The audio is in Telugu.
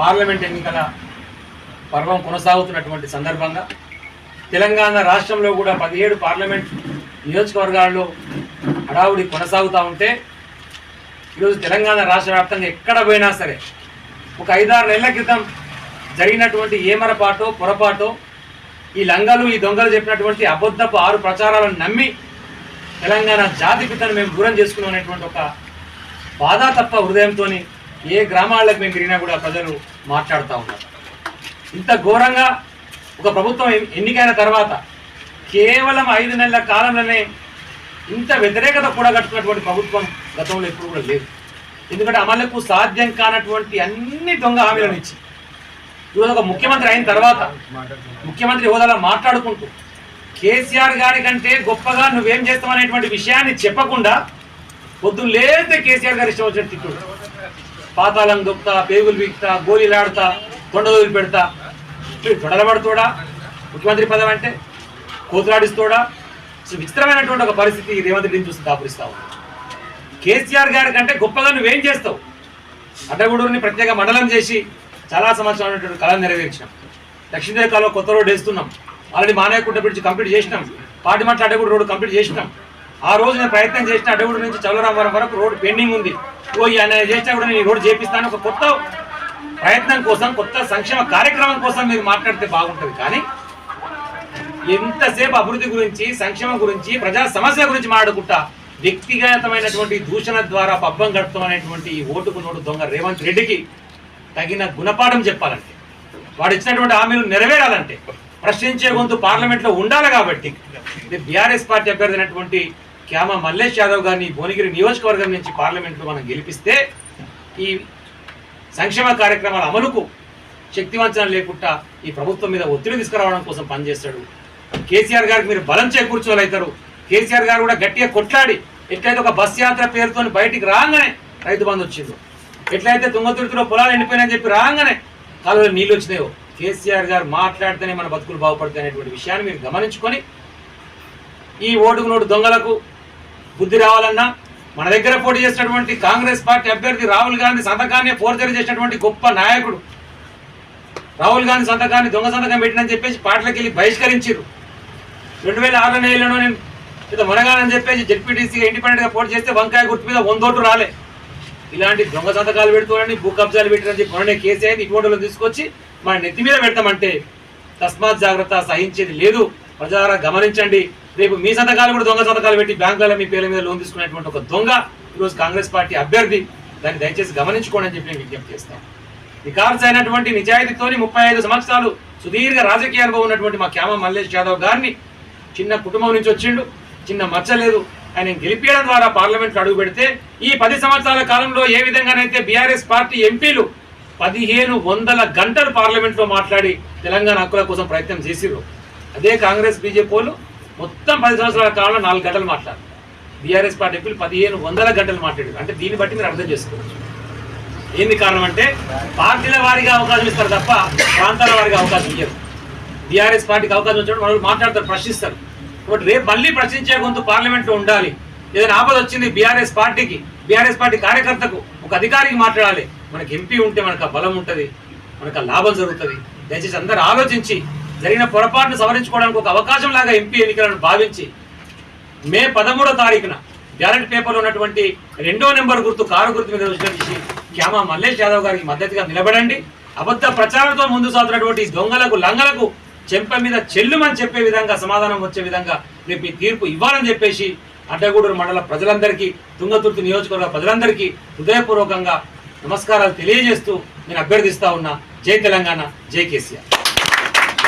పార్లమెంట్ ఎన్నికల పర్వం కొనసాగుతున్నటువంటి సందర్భంగా తెలంగాణ రాష్ట్రంలో కూడా పదిహేడు పార్లమెంట్ నియోజకవర్గాల్లో హడావుడి కొనసాగుతూ ఉంటే ఈరోజు తెలంగాణ రాష్ట్ర వ్యాప్తంగా ఎక్కడ పోయినా సరే ఒక ఐదారు నెలల క్రితం జరిగినటువంటి ఏమరపాటో పొరపాటో ఈ లంగలు ఈ దొంగలు చెప్పినటువంటి అబద్ధపు ఆరు ప్రచారాలను నమ్మి తెలంగాణ జాతి పితను మేము దూరం చేసుకున్నాం అనేటువంటి ఒక బాధ తప్ప హృదయంతో ఏ గ్రామాలకు మేము తిరిగినా కూడా ప్రజలు మాట్లాడుతూ ఉన్నారు. ఇంత ఘోరంగా ఒక ప్రభుత్వం ఎన్నికైన తర్వాత కేవలం ఐదు నెలల కాలంలోనే ఇంత వ్యతిరేకత కూడగట్టుకున్నటువంటి ప్రభుత్వం గతంలో ఎప్పుడు కూడా లేదు. ఎందుకంటే అమలుకు సాధ్యం కానటువంటి అన్ని దొంగ హామీలను ఇచ్చి. ఈరోజు ఒక ముఖ్యమంత్రి అయిన తర్వాత ముఖ్యమంత్రి హోదాలో మాట్లాడుకుంటూ కేసీఆర్ గారి కంటే గొప్పగా నువ్వేం చేస్తావు అనేటువంటి విషయాన్ని చెప్పకుండా పొద్దున్న లేతే కేసీఆర్ గారు ఇష్టం వచ్చినట్టు తిట్టుడు. పాతాళం దొక్కుతా పేగులు వీక్తా గోలీలాడతా తొండదోలు పెడతా. తొడలబడుతోడా ముఖ్యమంత్రి పదవి అంటే కోతులాడిస్తోడా? విచిత్రమైనటువంటి ఒక పరిస్థితి రేవంత్ రెడ్డిని చూసి దాపురిస్తావు కేసీఆర్ గారి కంటే గొప్పగా నువ్వేం చేస్తావు? అడ్డగూడూరుని ప్రత్యేక మండలం చేసి చాలా సంవత్సరాలు కళ నెరవేర్చినాం. దక్షిణ కొత్త రోడ్డు వేస్తున్నాం. ఆల్రెడీ మానేకుంట బ్రిడ్జ్ కంప్లీట్ చేసినాం. పాటిమట్ల అడ్డగూడు రోడ్డు కంప్లీట్ చేసినాం. ఆ రోజు నేను ప్రయత్నం చేసిన అడ్డగూడు నుంచి చల్లరామవరం వరకు రోడ్డు పెండింగ్ ఉంది. ఓ అనేది ఆయన చేసినా కూడా నేను రోడ్డు చేపిస్తాను. ఒక కొత్త ప్రయత్నం కోసం కొత్త సంక్షేమ కార్యక్రమం కోసం మీరు మాట్లాడితే బాగుంటుంది. కానీ ఎంతసేపు అభివృద్ధి గురించి సంక్షేమం గురించి ప్రజా సమస్య గురించి మాట్లాడుకుంటా వ్యక్తిగతమైనటువంటి దూషణ ద్వారా పబ్బం గడపడం అనేటువంటి ఈ ఓటుకు నోటు దొంగ రేవంత్ రెడ్డికి తగిన గుణపాఠం చెప్పాలంటే వాడు ఇచ్చినటువంటి హామీలు నెరవేరాలంటే ప్రశ్నించే గొంతు పార్లమెంట్లో ఉండాలి కాబట్టి ఇది బీఆర్ఎస్ పార్టీ అభ్యర్థి అయినటువంటి క్యామ మల్లేష్ యాదవ్ గారిని భువనగిరి నియోజకవర్గం నుంచి పార్లమెంట్లో మనం గెలిపిస్తే ఈ సంక్షేమ కార్యక్రమాల అమలుకు శక్తివంచన లేకుండా ఈ ప్రభుత్వం మీద ఒత్తిడి తీసుకురావడం కోసం పనిచేస్తాడు. కేసీఆర్ గారికి మీరు బలం చేకూర్చోలవుతారు కేసీఆర్ గారు కూడా గట్టిగా కొట్లాడి ఎట్లయితే ఒక బస్ యాత్ర పేరుతో బయటికి రాగానే రైతు బంధు వచ్చిందో ఎట్లయితే తుంగతుర్తిలో పొలాలు ఎండిపోయినాయని చెప్పి రాగానే కాలువలో నీళ్ళు వచ్చినాయో కేసీఆర్ గారు మాట్లాడితేనే మన బతుకులు బాగుపడతాయి అనేటువంటి విషయాన్ని మీరు గమనించుకొని ఈ ఓటుకు నోటు దొంగలకు బుద్ధి రావాలన్నా మన దగ్గర పోటీ చేసినటువంటి కాంగ్రెస్ పార్టీ అభ్యర్థి రాహుల్ గాంధీ సంతకాన్ని ఫోర్జరీ చేసినటువంటి గొప్ప నాయకుడు. రాహుల్ గాంధీ సంతకాన్ని దొంగ సంతకం పెట్టినని చెప్పేసి పార్టీలకు వెళ్ళి బహిష్కరించారు రెండు వేల ఆరు నెలలో నేను ఏదో మునగానని చెప్పేసి జెడ్పీటీసీగా ఇండిపెండెంట్గా పోటీ చేస్తే వంకాయ గుర్తు మీద వందోటు రాలే. ఇలాంటి దొంగ సంతకాలు పెడుతున్నారని భూ కబ్జాలు పెట్టినని చెప్పి మొన్ననే కేసు ఇటువంటి తీసుకొచ్చి మన నెత్తి మీద పెడతామంటే తస్మాత్ జాగ్రత్త సహించేది లేదు. ప్రజారా గమనించండి. రేపు మీ సంతకాలు కూడా దొంగ సంతకాలు పెట్టి బ్యాంకులలో మీ పేర్ల మీద లోన్ తీసుకునేటువంటి ఒక దొంగ ఈరోజు కాంగ్రెస్ పార్టీ అభ్యర్థి. దాన్ని దయచేసి గమనించుకోండి అని చెప్పి నేను విజ్ఞప్తి చేస్తాను రికార్డ్స్ అయినటువంటి నిజాయితీతోని ముప్పై ఐదు సంవత్సరాలు సుదీర్ఘ రాజకీయ అనుభవం ఉన్నటువంటి మా క్యామ మల్లేష్ యాదవ్ గారిని చిన్న కుటుంబం నుంచి వచ్చిండు. చిన్న మచ్చలేదు ఆయన గెలిపించడం ద్వారా పార్లమెంట్లో అడుగు పెడితే ఈ పది సంవత్సరాల కాలంలో ఏ విధంగానైతే బీఆర్ఎస్ పార్టీ ఎంపీలు పదిహేను వందల గంటలు పార్లమెంట్లో మాట్లాడి తెలంగాణ హక్కుల కోసం ప్రయత్నం చేసిరు అదే కాంగ్రెస్ బీజేపీ వాళ్ళు మొత్తం పది సంవత్సరాల కాలంలో నాలుగు గంటలు మాట్లాడారు. బీఆర్ఎస్ పార్టీ ఎంపీలు పదిహేను వందల గంటలు మాట్లాడారు. అంటే దీన్ని బట్టి మీరు అర్థం చేసుకోవచ్చు. ఏంది కారణం అంటే పార్టీల వారిగా అవకాశం ఇస్తారు తప్ప ప్రాంతాల వారిగా అవకాశం ఇవ్వరు బీఆర్ఎస్ పార్టీకి అవకాశం వచ్చినప్పుడు వాళ్ళు మాట్లాడతారు ప్రశ్నిస్తారు. కాబట్టి రేపు మళ్ళీ ప్రశ్నించే గొంతు పార్లమెంట్లో ఉండాలి. ఏదైనా ఆపద వచ్చింది బీఆర్ఎస్ పార్టీకి బీఆర్ఎస్ పార్టీ కార్యకర్తకు ఒక అధికారికి మాట్లాడాలి. మనకి ఎంపీ ఉంటే మనకు ఆ బలం ఉంటుంది మనకు ఆ లాభం జరుగుతుంది. దయచేసి అందరూ ఆలోచించి జరిగిన పొరపాటును సవరించుకోవడానికి ఒక అవకాశం లాగా ఎంపీ ఎన్నికలను భావించి మే పదమూడో తారీఖున బ్యాలెట్ పేపర్లో ఉన్నటువంటి రెండో నెంబర్ గుర్తు కారు గుర్తు మీద విశ్లేషించి క్యామా మల్లేష్ యాదవ్ గారికి మద్దతుగా నిలబడండి. అబద్ధ ప్రచారంతో ముందు సాగుతున్నటువంటి దొంగలకు లంగలకు చెంప మీద చెల్లుమని చెప్పే విధంగా సమాధానం వచ్చే విధంగా రేపు ఈ తీర్పు ఇవ్వాలని చెప్పేసి అడ్డగూడూరు మండల ప్రజలందరికీ తుంగతుర్తి నియోజకవర్గ ప్రజలందరికీ హృదయపూర్వకంగా నమస్కారాలు తెలియజేస్తూ నేను అభ్యర్థిస్తా ఉన్నా. జై తెలంగాణ జై కేసీఆర్.